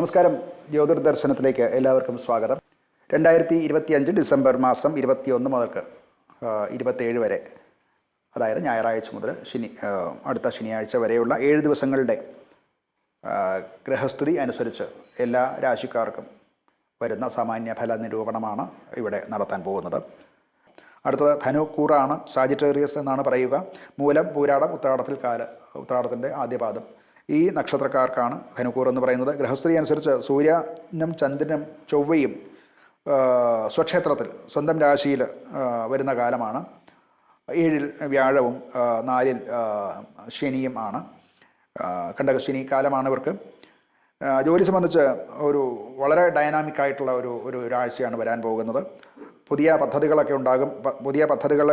നമസ്കാരം. ജ്യോതിർ ദർശനത്തിലേക്ക് എല്ലാവർക്കും സ്വാഗതം. രണ്ടായിരത്തി ഇരുപത്തി അഞ്ച് ഡിസംബർ മാസം ഇരുപത്തിയൊന്ന് മുതൽക്ക് ഇരുപത്തേഴ് വരെ അതായത് ഞായറാഴ്ച മുതൽ ശനി അടുത്ത ശനിയാഴ്ച വരെയുള്ള ഏഴ് ദിവസങ്ങളുടെ ഗ്രഹസ്ഥിതി അനുസരിച്ച് എല്ലാ രാശിക്കാർക്കും വരുന്ന സാമാന്യ ഫല നിരൂപണമാണ് ഇവിടെ നടത്താൻ പോകുന്നത്. അടുത്തത് ധനുക്കൂറാണ് സാജിറ്റേറിയസ് എന്നാണ് പറയുക. മൂലം പൂരാടം ഉത്രാടത്തിൽ കാല ഉത്രാടത്തിന്റെ ആദ്യപാദം. ഈ നക്ഷത്രക്കാർക്കാണ് ധനുക്കൂർ എന്ന് പറയുന്നത്. ഗൃഹസ്ഥിതി അനുസരിച്ച് സൂര്യനും ചന്ദ്രനും ചൊവ്വയും സ്വക്ഷേത്രത്തിൽ സ്വന്തം രാശിയിൽ വരുന്ന കാലമാണ്. ഏഴിൽ വ്യാഴവും നാലിൽ ശനിയും ആണ്. കണ്ടകശനി കാലമാണ് ഇവർക്ക്. ജോലി സംബന്ധിച്ച് ഒരു വളരെ ഡൈനാമിക് ആയിട്ടുള്ള ഒരു ഒരു ഒരാഴ്ചയാണ് വരാൻ പോകുന്നത്. പുതിയ പദ്ധതികളൊക്കെ ഉണ്ടാകും. പുതിയ പദ്ധതികൾ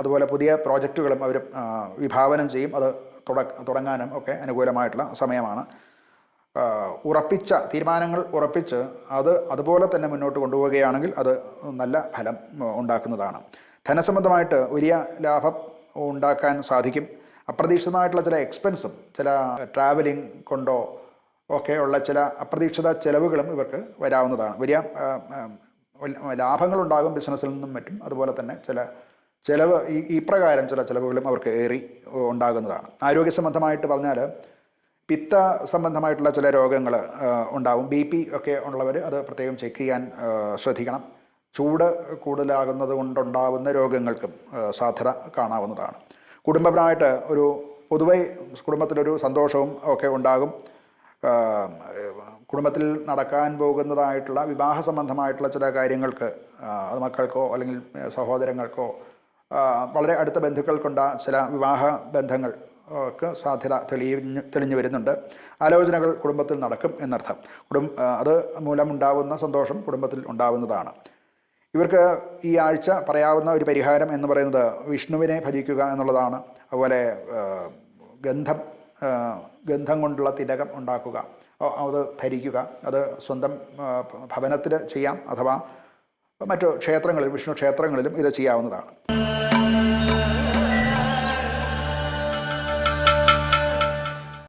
അതുപോലെ പുതിയ പ്രോജക്റ്റുകളും അവർ വിഭാവനം ചെയ്യും. അത് തുടങ്ങാനും ഒക്കെ അനുകൂലമായിട്ടുള്ള സമയമാണ്. ഉറപ്പിച്ച തീരുമാനങ്ങൾ ഉറപ്പിച്ച് അത് അതുപോലെ തന്നെ മുന്നോട്ട് കൊണ്ടുപോവുകയാണെങ്കിൽ അത് നല്ല ഫലം ഉണ്ടാക്കുന്നതാണ്. ധനസംബന്ധമായിട്ട് വലിയ ലാഭം ഉണ്ടാക്കാൻ സാധിക്കും. അപ്രതീക്ഷിതമായിട്ടുള്ള ചില എക്സ്പെൻസും ചില ട്രാവലിംഗ് കൊണ്ടോ ഒക്കെ ഉള്ള ചില അപ്രതീക്ഷിത ചിലവുകളും ഇവർക്ക് വരാവുന്നതാണ്. വലിയ ലാഭങ്ങളുണ്ടാകും ബിസിനസ്സിൽ നിന്നും മറ്റും. അതുപോലെ തന്നെ ചില ചിലവ് ഈ ഈ പ്രകാരം ചില ചിലവുകളും അവർക്ക് ഏറി ഉണ്ടാകുന്നതാണ്. ആരോഗ്യ സംബന്ധമായിട്ട് പറഞ്ഞാൽ പിത്ത സംബന്ധമായിട്ടുള്ള ചില രോഗങ്ങൾ ഉണ്ടാവും. ബി പി ഒക്കെ ഉള്ളവർ അത് പ്രത്യേകം ചെക്ക് ചെയ്യാൻ ശ്രദ്ധിക്കണം. ചൂട് കൂടുതലാകുന്നത് കൊണ്ടുണ്ടാവുന്ന രോഗങ്ങൾക്കും സാധ്യത കാണാവുന്നതാണ്. കുടുംബപരമായിട്ട് ഒരു പൊതുവെ കുടുംബത്തിലൊരു സന്തോഷവും ഒക്കെ ഉണ്ടാകും. കുടുംബത്തിൽ നടക്കാൻ പോകുന്നതായിട്ടുള്ള വിവാഹ സംബന്ധമായിട്ടുള്ള ചില കാര്യങ്ങൾക്ക് അത് മക്കൾക്കോ അല്ലെങ്കിൽ സഹോദരങ്ങൾക്കോ വളരെ അടുത്ത ബന്ധുക്കൾക്കുണ്ട ചില വിവാഹ ബന്ധങ്ങൾ ഒക്കെ സാധ്യത തെളിഞ്ഞു തെളിഞ്ഞു വരുന്നുണ്ട്. ആലോചനകൾ കുടുംബത്തിൽ നടക്കും എന്നർത്ഥം. കുടും അത് മൂലമുണ്ടാവുന്ന സന്തോഷം കുടുംബത്തിൽ ഉണ്ടാവുന്നതാണ്. ഇവർക്ക് ഈ ആഴ്ച പറയാവുന്ന ഒരു പരിഹാരം എന്ന് പറയുന്നത് വിഷ്ണുവിനെ ഭജിക്കുക എന്നുള്ളതാണ്. അതുപോലെ ഗന്ധം ഗന്ധം കൊണ്ടുള്ള തിലകം ഉണ്ടാക്കുക. അത് ധരിക്കുക. അത് സ്വന്തം ഭവനത്തിൽ ചെയ്യാം അഥവാ മറ്റു ക്ഷേത്രങ്ങളിൽ വിഷ്ണു ക്ഷേത്രങ്ങളിലും ഇത് ചെയ്യാവുന്നതാണ്.